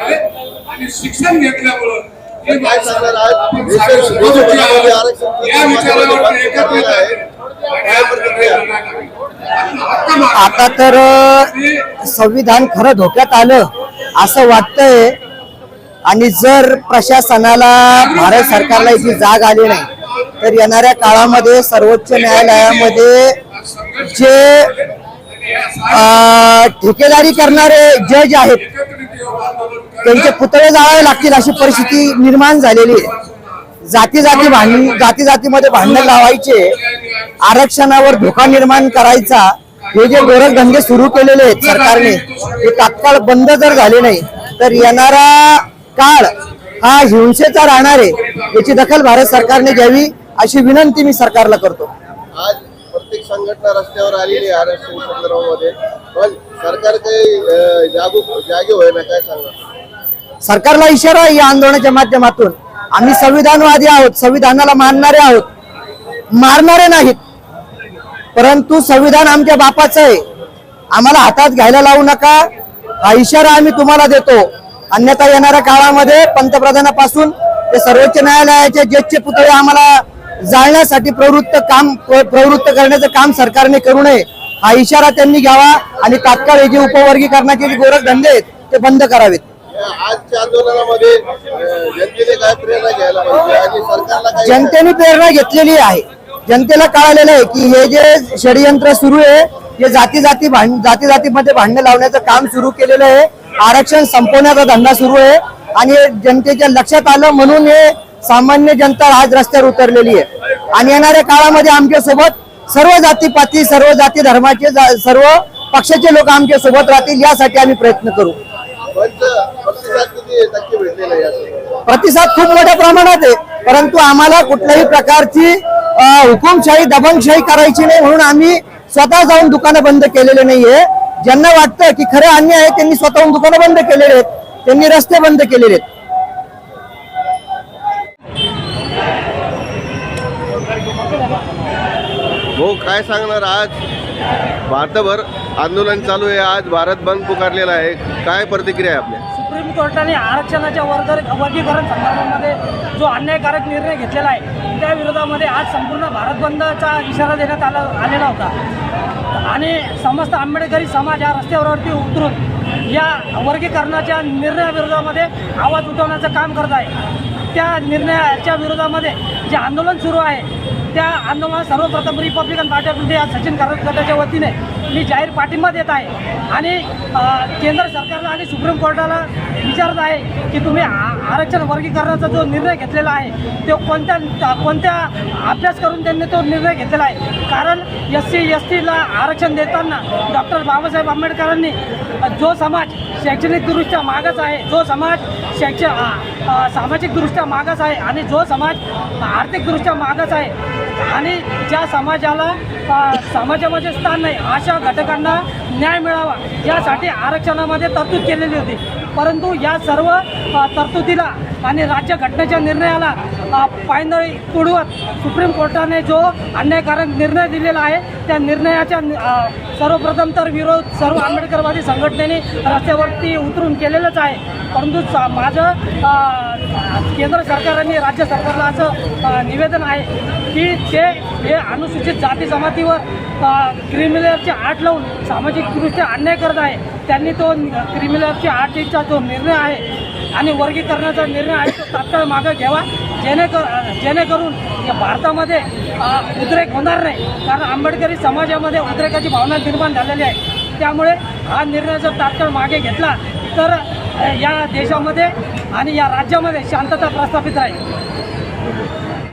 आणि शिक्षण घेतल्यामुळं हे या विचारावर एकत्रित आहे. आता तर संविधान खरं धोक्यात आलं असं वाटतंय. आणि जर प्रशासनाला भारत सरकारला याची जाग आली नाही तर येणाऱ्या काळामध्ये सर्वोच्च न्यायालयामध्ये जे ठेकेदारी करणारे जज आहेत एकत्रित योग आंदोलन करणं त्यांचे पुतळे जाळावे लागतील अशी परिस्थिती निर्माण झालेली आहे. जाती जाती भांड जाती जातीमध्ये भांडण लावायचे आरक्षणावर धोका निर्माण करायचा हे जे गोरखधंदे सुरू केलेले आहेत सरकारने ते तात्काळ बंद जर झाले नाही तर येणारा काळ हा हिंसेचा राहणार आहे याची दखल भारत सरकारने घ्यावी अशी विनंती मी सरकारला करतो. आज प्रत्येक संघटना रस्त्यावर आलेली आहे आरक्षण संदर्भामध्ये पण सरकार काही जागू जागरूक जागे होईना काय सांगणार? सरकारला इशारा या आंदोलनाच्या माध्यमातून. आम्ही संविधानवादी आहोत संविधानाला मानणारे आहोत. मारणारे नाहीत. परंतु संविधान आमच्या बापाचं आहे. आम्हाला हातात घ्यायला लावू नका. हा इशारा आम्ही तुम्हाला देतो. अन्यथा येणाऱ्या काळामध्ये पंतप्रधानापासून ते सर्वोच्च न्यायालयाचे जजचे पुतळे आम्हाला जाळण्यासाठी प्रवृत्त काम प्रवृत्त करण्याचं काम सरकारने करू नये. हा इशारा त्यांनी घ्यावा आणि तात्काळ हे जे उपवर्गीकरणाचे जे गोरखधंदे आहेत ते बंद करावेत. आजच्या आंदोलनामध्ये जनतेने काय प्रेरणा घ्यायला पाहिजे आणि सरकारला काय जनतेने प्रेरणा घेतलेली आहे. जनतेला कळालेलं आहे की हे जे षडयंत्र सुरू आहे हे जाती जाती भांड जाती जातीमध्ये भांडणं लावण्याचं काम सुरू केलेलं आहे. आरक्षण संपवण्याचा धंदा सुरू आहे आणि जनतेच्या लक्षात आलं म्हणून हे सामान्य जनता आज रस्त्यावर उतरलेली आहे. आणि येणाऱ्या काळामध्ये आमच्यासोबत सर्व जातीपाती सर्व जाती धर्माचे सर्व पक्षाचे लोक आमच्यासोबत राहतील यासाठी आम्ही प्रयत्न करू. प्रतिसाद खूप मोठ्या प्रमाणात आहे. परंतु आम्हाला कुठल्याही प्रकारची हुकुमशाही दबंगशाही करायची नाही म्हणून आम्ही स्वतः जाऊन दुकानं बंद केलेले नाहीये. ज्यांना वाटतं की खरे अन्याय आहे त्यांनी स्वतःहून दुकानं बंद केलेले आहेत. त्यांनी रस्ते बंद केलेले आहेत. हो काय सांगणार आज? भारतभर आंदोलन चालू आहे. आज भारत बंद पुकारलेला आहे. काय प्रतिक्रिया आहे आपल्या? सुप्रीम कोर्टाने आरक्षणाच्या वर्ग वर्गीकरण संदर्भामध्ये जो अन्यायकारक निर्णय घेतलेला आहे त्या विरोधामध्ये आज संपूर्ण भारत बंदचा इशारा देण्यात आला आलेला होता. आणि समस्त आंबेडकरी समाज या रस्त्यावरती उतरून या वर्गीकरणाच्या निर्णयाविरोधामध्ये आवाज उठवण्याचं काम करत आहे. त्या निर्णयाच्या विरोधामध्ये जे आंदोलन सुरू आहे त्या आंदोलनात सर्वप्रथम Republican Party of India Sachin Karat गटाच्या वतीने मी जाहीर पाठिंबा देत आहे. आणि केंद्र सरकारला आणि सुप्रीम कोर्टाला विचारत आहे की तुम्ही आ- आरक्षण वर्गीकरणाचा जो निर्णय घेतलेला आहे तो कोणत्या कोणत्या अभ्यास करून त्यांनी तो निर्णय घेतलेला आहे? कारण एस सी एस टीला आरक्षण देताना डॉक्टर बाबासाहेब आंबेडकरांनी जो समाज शैक्षणिकदृष्ट्या मागास आहे जो समाज शैक्ष सामाजिकदृष्ट्या मागास आहे आणि जो समाज आर्थिकदृष्ट्या मागास आहे आणि ज्या समाजाला समाजामध्ये स्थान नाही अशा घटकांना न्याय मिळावा. यासाठी आरक्षणामध्ये तरतूद केलेली होती. परंतु या सर्व तरतुदीला आणि राज्य घटनेच्या निर्णयाला पायंदळी तुडवत सुप्रीम कोर्टाने जो अन्यायकारक निर्णय दिलेला आहे त्या निर्णयाच्या सर्वप्रथम तर विरोध सर्व आंबेडकरवादी संघटनेने रस्त्यावरती उतरून केलेलंच आहे. परंतु माझं केंद्र सरकार आणि राज्य सरकारला असं निवेदन आहे की ते हे अनुसूचित जाती जमातीवर क्रिमिनलची आट लावून सामाजिकदृष्ट्या अन्याय करत आहे त्यांनी तो क्रिमिनलची आटीचा जो निर्णय आहे आणि वर्गीकरणाचा निर्णय आहे तो तात्काळ मागं घ्यावा. जेणेकर जेणेकरून या भारतामध्ये उद्रेक होणार नाही. कारण आंबेडकरी समाजामध्ये उद्रेकाची भावना निर्माण झालेली आहे. त्यामुळे हा निर्णय जर तात्काळ मागे घेतला तर या देशामध्ये आणि या राज्यामध्ये शांतता प्रस्थापित राहील.